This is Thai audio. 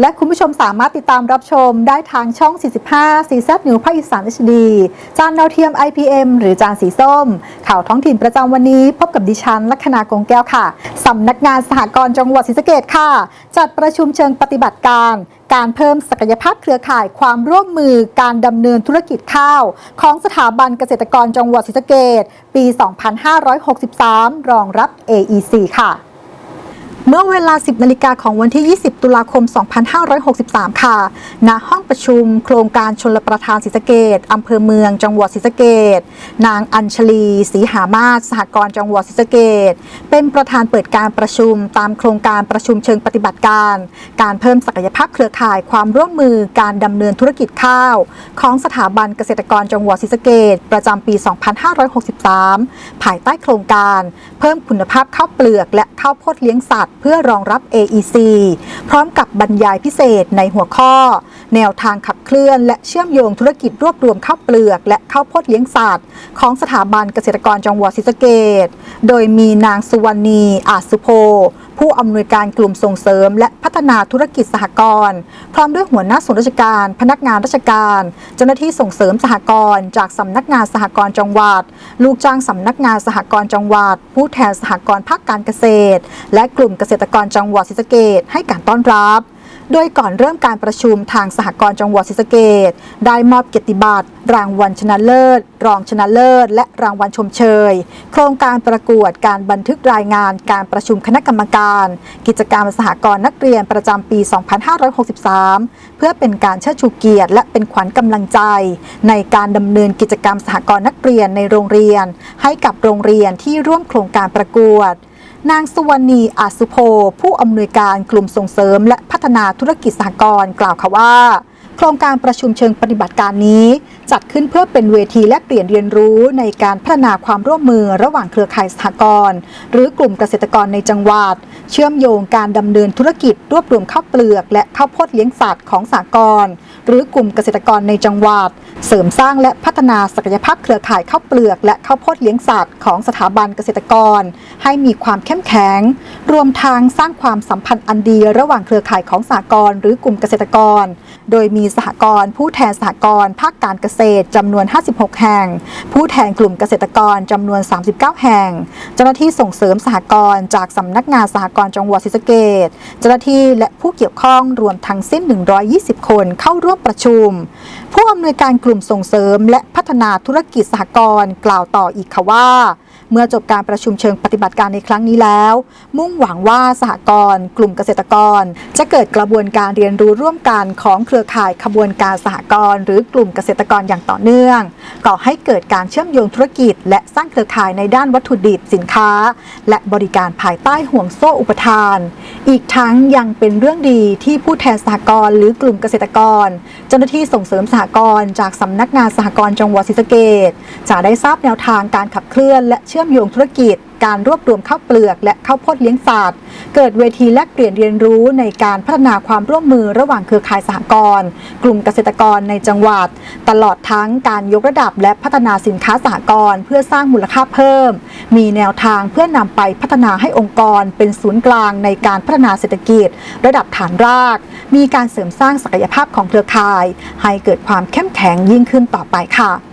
และคุณผู้ชมสามารถติดตามรับชมได้ทางช่อง 45สีแซดนิวภาคอีสาน HD จานดาวเทียม IPM หรือจานสีส้ม ข่าวท้องถิ่นประจำวันนี้พบกับดิฉัน ลัคนากงแก้วค่ะ สำนักงานสหกรณ์จังหวัดศรีสะเกดค่ะ จัดประชุมเชิงปฏิบัติการการเพิ่มศักยภาพเครือข่ายความร่วมมือการดำเนินธุรกิจข้าว ของสถาบันเกษตรกรจังหวัดศรีสะเกดปี 2563 รองรับ AEC ค่ะ เมื่อเวลา 10 นาฬิกาของวันที่ 20 ตุลาคม 2563 ค่ะ ณ ห้องประชุมโครงการชนลประทานศรีสะเกดอำเภอเมือง จังหวัดศรีสะเกดนางอัญชลีศรีหามาศสหกรณ์จังหวัดศรีสะเกดเป็นประธานเปิดการประชุมตามโครงการประชุมเชิงปฏิบัติการ การเพิ่มศักยภาพเครือข่ายความร่วมมือการดำเนินธุรกิจข้าว ของสถาบันเกษตรกรจังหวัดศรีสะเกดประจำปี 2563 ภายใต้โครงการ เพิ่มคุณภาพข้าวเปลือกและข้าวโพดเลี้ยงสัตว์ เพื่อรองรับ AEC พร้อมกับบรรยายพิเศษในหัวข้อ แนวทางขับเคลื่อน และเชื่อมโยงธุรกิจรวบรวมข้าวเปลือก และข้าวโพดเลี้ยงสัตว์ ของสถาบันเกษตรกรจังหวัดศรีสะเกดโดยมีนางสุวรรณีอาสุโพ ผู้อำนวยการกลุ่มส่งเสริม และพัฒนาธุรกิจสหกรณ์พร้อมด้วยหัวหน้าส่วนราชการ พนักงานราชการ เจ้าหน้าที่ส่งเสริมสหกรณ์จากสำนักงานสหกรณ์จังหวัด ลูกจ้างสำนักงานสหกรณ์จังหวัด ผู้แทนสหกรณ์ภาคการเกษตร และกลุ่มเกษตรกรจังหวัดศรีสะเกดให้การต้อนรับ โดยก่อนเริ่มการประชุมทางสหกรณ์จังหวัดศรีสะเกดได้มอบเกียรติบัตรรางวัลชนะเลิศ รองชนะเลิศ และรางวัลชมเชย โครงการประกวดการบันทึกรายงานการประชุมคณะกรรมการ กิจกรรมสหกรณ์นักเรียนประจำปี 2563 เพื่อเป็นการเชิดชูเกียรติ และเป็นขวัญกำลังใจ ในการดำเนินกิจกรรมสหกรณ์นักเรียนในโรงเรียน ให้กับโรงเรียนที่ร่วมโครงการประกวด นางสุวรรณีอาสุโพผู้อำนวยการกลุ่มส่งเสริม และพัฒนาธุรกิจสหกรณ์กล่าวค่ะว่า โครงการประชุมเชิงปฏิบัติการนี้จัดขึ้นเพื่อเป็นเวทีแลกเปลี่ยนเรียนรู้ในการพัฒนาความร่วมมือระหว่างเครือข่ายสหกรณ์หรือกลุ่มเกษตรกรในจังหวัด เชื่อมโยงการดำเนินธุรกิจรวบรวมข้าวเปลือก และข้าวโพดเลี้ยงสัตว์ของสหกรณ์หรือกลุ่มเกษตรกรในจังหวัด เสริมสร้างและพัฒนาศักยภาพเครือข่ายข้าวเปลือก และข้าวโพดเลี้ยงสัตว์ของสถาบันเกษตรกร ให้มีความเข้มแข็ง รวมทางสร้างความสัมพันธ์อันดีระหว่างเครือข่ายของสหกรณ์หรือกลุ่มเกษตรกร โดยมีสหกรณ์ผู้แทนสหกรณ์ภาคการเกษษตรจำนวน 56 แห่ง ผู้แทนกลุ่มเกษตรกรจำนวน 39 แห่ง เจ้าหน้าที่ส่งเสริมสหกรณ์จากสำนักงานสหกรณ์จังหวัดศรีสะเกษเจ้าหน้าที่และผู้เกี่ยวข้องรวมทั้งสิ้น 120 คนเข้าร่วมประชุม ผู้อำนวยการกลุ่มส่งเสริมและพัฒนาธุรกิจสหกรณ์กล่าวต่ออีกค่ะว่า เมื่อจบการประชุมเชิงปฏิบัติการในครั้งนี้แล้ว มุ่งหวังว่าสหกรณ์กลุ่มเกษตรกร จะเกิดกระบวนการเรียนรู้ร่วมกันของเครือข่ายขบวนการสหกรณ์หรือกลุ่มเกษตรกรอย่างต่อเนื่อง ก่อให้เกิดการเชื่อมโยงธุรกิจ และสร้างเครือข่ายในด้านวัตถุดิบสินค้า และบริการภายใต้ห่วงโซ่อุปทาน อีกทั้งยังเป็นเรื่องดีที่ผู้แทนสหกรณ์หรือกลุ่มเกษตรกร เจ้าหน้าที่ส่งเสริมสหกรณ์จากสำนักงานสหกรณ์จังหวัดศรีสะเกษจะได้ทราบแนวทางการขับเคลื่อนและเชื่อมโยงธุรกิจ การรวบรวมข้าวเปลือก และข้าวโพดเลี้ยงสัตว์ เกิดเวทีแลกเปลี่ยนเรียนรู้ในการพัฒนาความร่วมมือระหว่างเครือข่ายสหกรณ์กลุ่มเกษตรกรในจังหวัด ตลอดทั้งการยกระดับและพัฒนาสินค้าสหกรณ์เพื่อสร้างมูลค่าเพิ่ม มีแนวทางเพื่อนำไปพัฒนาให้องค์กร เป็นศูนย์กลางในการพัฒนาเศรษฐกิจ ระดับฐานราก มีการเสริมสร้างศักยภาพของเครือข่าย ให้เกิดความเข้มแข็งยิ่งขึ้นต่อไปค่ะ